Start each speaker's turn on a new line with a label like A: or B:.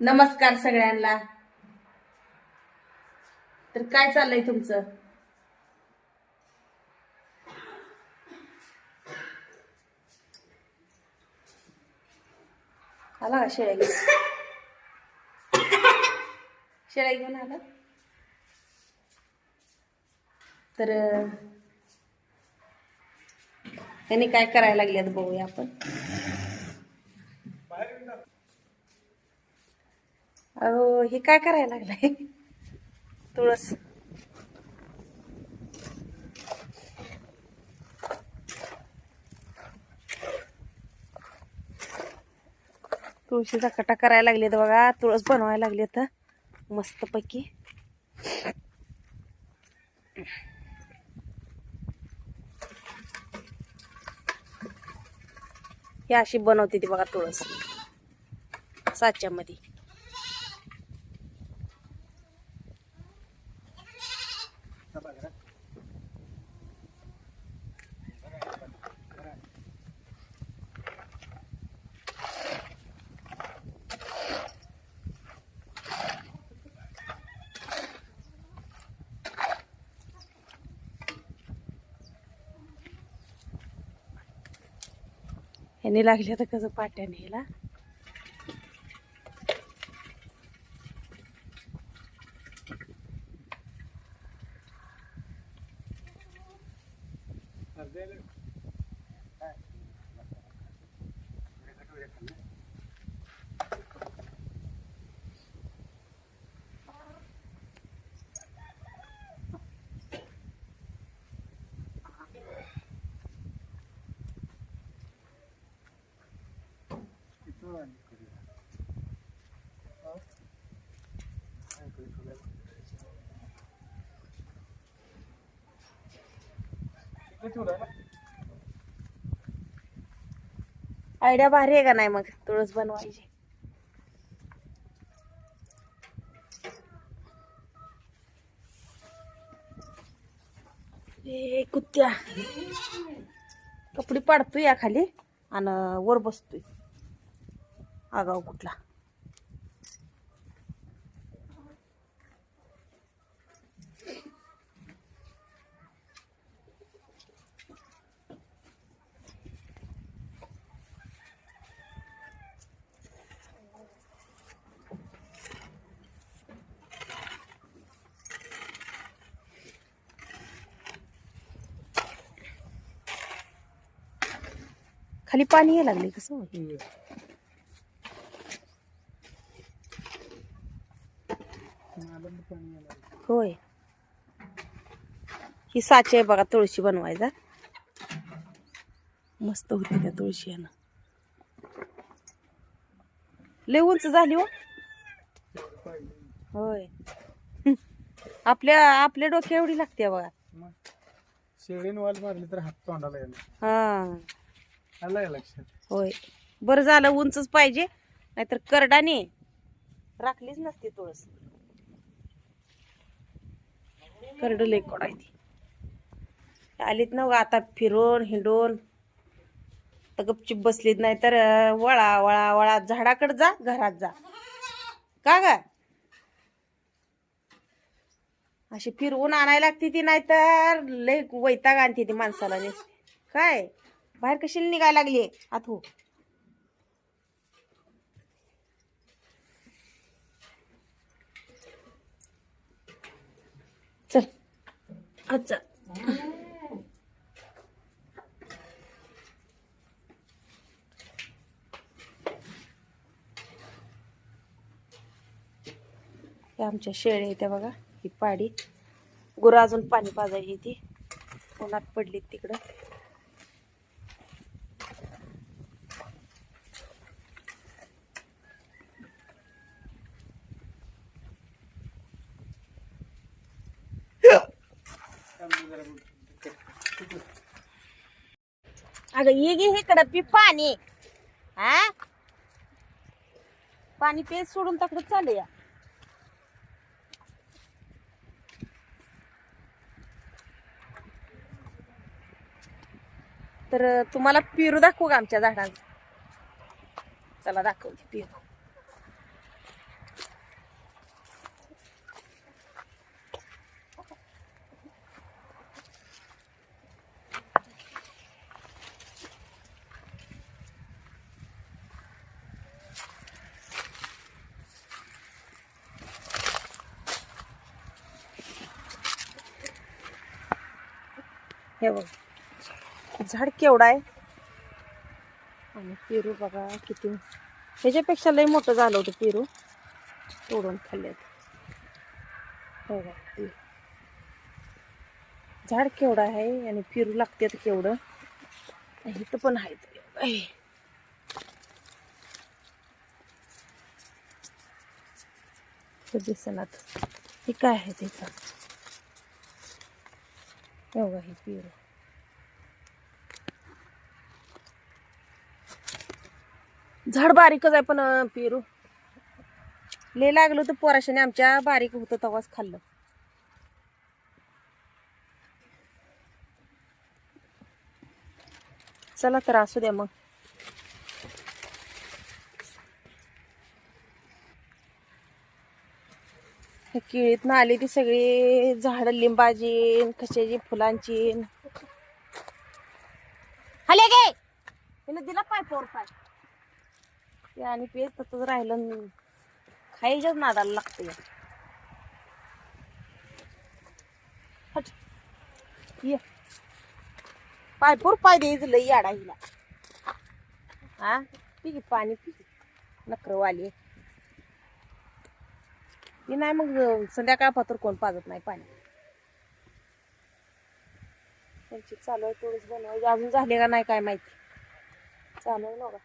A: नमस्कार सगळ्यांना. तर काय चाललंय तुमचं? आला का शेळ्या घेऊन? शेळ्या घेऊन आला? तर अं, त्यांनी काय करायला लागल्यात बघूया आपण. अहो हे काय करायला लागलंय? तुळस. तुळशीचा कटा करायला लागलेत बघा. तुळस बनवायला लागले तर मस्त पैकी ही अशी बनवते ती बघा तुळस. साच्यामध्ये. यांनी लागले तर कसं पाट्याने ह्याला आयडिया भारी आहे का नाही मग? तुळस बनवायची. ए कुत्त्या कपडे पाडतोय या खाली आणि वर बसतोय. आगाव कुठला? खाली पाणी यायला लागले कसं? होय. ही साची आहे बघा तुळशी बनवायचा. मस्त होती त्या तुळशी यानं. लय उंच झाली हो. होय. आपल्या आपल्या डोक्या एवढी लागते बघा.
B: शेळीन वाल मारली तर हात तोंडाला
A: हा.
B: आलं का लक्षात.
A: होय. बरं झालं उंचच पाहिजे. नाहीतर करडाने राखलीच नसती तुळस. करड लय कोडायती आलीत ना आता फिरून हिंडून. तर गपचिप बसलीत नाही तर वळा वळा वळा झाडाकडे जा घरात जा. का ग? अशी फिरवून आणायला लागते ती नाही तर लय वैताग आणते ती माणसाला काय? बाहेर कशी निघायला लागली? आथू चल अच्छा हे आमच्या शेळ्या येत्या बघा ही पाडी. गुरं अजून पाणी पाजायची ती उन्हात पडलीत तिकडं. अगं ये गे इकडं पी पाणी. हा पाणी पेज सोडून तकडं चालू या. तर तुम्हाला पेरू दाखवू का आमच्या झाडांचा चला दाखवते पेरू. हे बघ. झाड केवढा आहे? आणि पेरू बघा किती. ह्याच्यापेक्षा लय मोठं झालं होतं पेरू. तोडून खाल्ल्यात हो बघा ते. झाड केवढं आहे आणि पेरू लागते केवढं. इथं पण आहेत. दिसणार हे काय आहे तिथं? एवढं हे पेरू झाड बारीकच आहे पण पेरू. ले लागलो तर पोराशाने आमच्या बारीक होतं तेव्हाच खाल्लं. चला तर असू द्या मग. हे केळीत आली ती सगळी झाड लिंबाची कशाची फुलांची. हले गे! तिने दिला पाय पोर पाय. ते आणि पेज तसंच राहिलं खायच्याच नादाला लागतं या. हट. ये. पायपूर पाय द्यायचं लई याडा हिला. हा? पी पाणी पी नक्रवाली ती नाही मग संध्याकाळ कोण पाजत नाही पाणी. त्यांची चालू आहे थोडीच बनवायची. अजून झाले का नाही काय माहिती. चालू आहे बघा